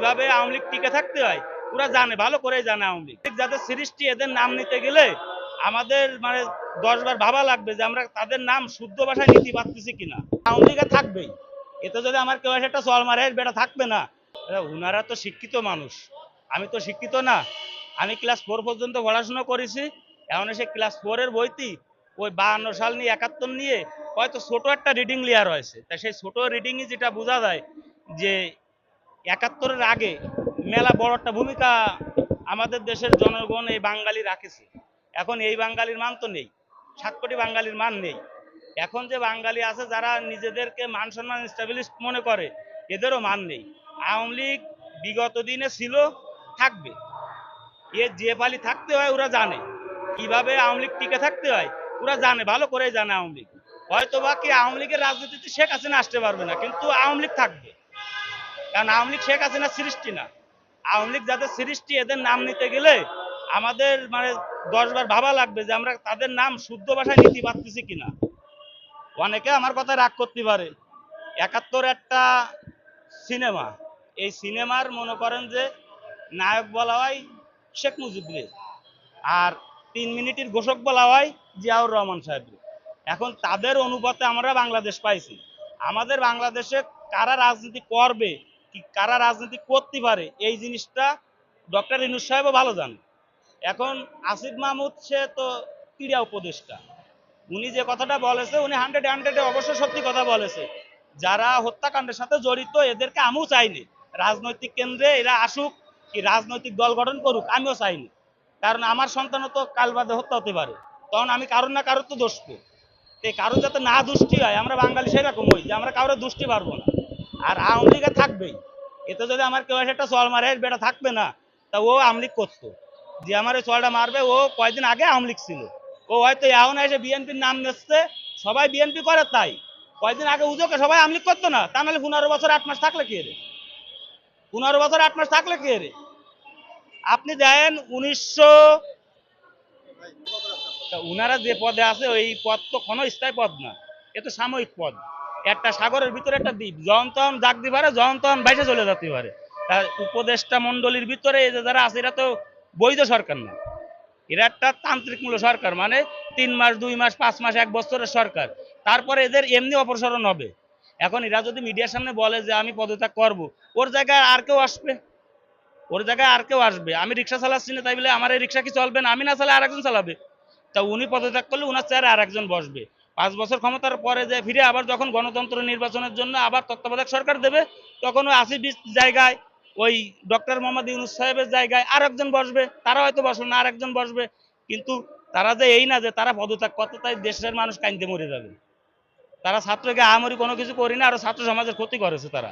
কীভাবে আওয়ামী লীগ টিকে থাকতে হয়, ওরা জানে, ভালো করেই জানে আওয়ামী লীগ। যাদের সৃষ্টি এদের নাম নিতে গেলে আমাদের মানে দশ বার ভাবা লাগবে যে আমরা তাদের নাম শুদ্ধ ভাষায় নিতে পারতেছি কিনা। আওয়ামী লীগে থাকবেই। এতে যদি আমার কেউ একটা চল মারে, বেটা থাকবে না। উনারা তো শিক্ষিত মানুষ। আমি তো শিক্ষিত না। আমি ক্লাস ফোর পর্যন্ত পড়াশোনা করেছি। এখন এসে ক্লাস ফোরের বইতেই ওই বাহান্ন সাল নিয়ে একাত্তর নিয়ে হয়তো ছোট একটা রিডিং লেয়ার রয়েছে। তা সেই ছোট রিডিংই যেটা বোঝা যায় যে একাত্তরের আগে মেলা বড় একটা ভূমিকা আমাদের দেশের জনগণ এই বাঙালি রাখেছে। এখন এই বাঙালির মান তো নেই, সাত কোটি বাঙালির মান নেই। এখন যে বাঙালি আছে যারা নিজেদেরকে মান সম্মান স্টাবলিশ মনে করে, এদেরও মান নেই। আওয়ামী লীগ বিগত দিনে ছিল, থাকবে। এ যে পালি থাকতে হয়, ওরা জানে। কীভাবে আওয়ামী লীগ টিকে থাকতে হয়, ওরা জানে, ভালো করেই জানে আওয়ামী লীগ। হয়তো বা কি আওয়ামী লীগের রাজনীতিতে শেখ হাসিনা আসতে পারবে না, কিন্তু আওয়ামী লীগ থাকবে। কারণ আওয়ামী লীগ শেখ হাসিনার সৃষ্টি না। আওয়ামী লীগ যাদের সৃষ্টি, এদের নাম নিতে গেলে আমাদের মানে দশবার ভাবা লাগবে যে আমরা তাদের নাম শুদ্ধ ভাষায় নীতি পারতেছি কিনা। অনেকে আমার কথা রাগ করতে পারে। একাত্তর একটা সিনেমা। এই সিনেমার মনে করেন যে নায়ক বলা হয় শেখ মুজিবরে আর তিন মিনিটের ঘোষক বলা হয় জিয়াউর রহমান সাহেবরে। এখন তাদের অনুপাতে আমরা বাংলাদেশ পাইছি। আমাদের বাংলাদেশে কারা রাজনীতি করবে কারা রাজনীতি করতে পারে, এই জিনিসটা ডক্টর ইনুস সাহেবও ভালো জানে এখন আসিফ মাহমুদ, সে তো ক্রীড়া উপদেষ্টা। উনি যে কথাটা বলেছে, উনি হান্ড্রেড হান্ড্রেডে অবশ্য সত্যি কথা বলেছে। যারা হত্যাকাণ্ডের সাথে জড়িত, এদেরকে আমিও চাইনি। রাজনৈতিক কেন্দ্রে এরা আসুক, কি রাজনৈতিক দল গঠন করুক, আমিও চাইনি। কারণ আমার সন্তানও তো কাল বাদে হত্যা হতে পারে। তখন আমি কারোর না কারোর তো দোষ তো কারও যাতে না দুষ্টি হয়, আমরা বাঙালি সেরকম হই যে আমরা কারোর দুষ্টি পারব না। আর আওয়ামী লীগে থাকবেই। এতে যদি আমার কেউ এসে একটা চল মারে বেটা থাকবে না, তা ও আওয়ামী লীগ করতো। যে আমার ওই চলটা মারবে, ও কয়েকদিন আগে আওয়ামী লীগ ছিল। ও হয়তো এখন এসে বিএনপির নাম নিচ্ছে, সবাই বিএনপি করে তাই। কয়েকদিন আগে উজোকে সবাই আওয়ামী লীগ করতো না, তা নাহলে পনেরো বছর আট মাস থাকলে কে রে? পনেরো বছর আট মাস থাকলে কে রে? আপনি দেন উনিশশো উনারা যে পদে আছে, ওই পদ তো কোনো স্থায়ী পদ না, এ তো সাময়িক পদ। একটা সাগরের ভিতরে একটা দ্বীপ। যখন তখন জাগতে পারে যখন তখন বাইরে চলে যেতে পারে। তা উপদেষ্টা মন্ডলীর ভিতরে এই যে যারা আছে, এরা তো বৈধ সরকার না। এরা একটা তান্ত্রিকমূলক সরকার মানে তিন মাস, দুই মাস, পাঁচ মাস, এক বছরের সরকার। তারপরে এদের এমনি অপসারণ হবে। এখন এরা যদি মিডিয়ার সামনে বলে যে, আমি পদত্যাগ করব ওর জায়গায় আর কেউ আসবে? ওর জায়গায় আর কেউ আসবে? আমি রিক্সা চালাচ্ছি না, তাই বলে আমার এই রিক্সা কি চলবে না? আমি না চালে আর একজন চালাবে। তা উনি পদত্যাগ করলে উনার চেয়ারে আর একজন বসবে। পাঁচ বছর ক্ষমতার পরে যে ফিরে আবার যখন গণতন্ত্র নির্বাচনের জন্য আবার তত্ত্বাবধায়ক সরকার দেবে, তখন ওই আশি বিশ জায়গায় ওই ডক্টর মোহাম্মদ ইউনুস সাহেবের জায়গায় আর একজন বসবে, তারা হয়তো বসবে না আর একজন বসবে। কিন্তু তারা যে এই না যে তারা পদত্যাগ করতে তাই দেশের মানুষ কাইন্দে মরে যাবে। তারা ছাত্রকে আমরি কোনো কিছু করি না, আর ছাত্র সমাজের ক্ষতি করেছে তারা।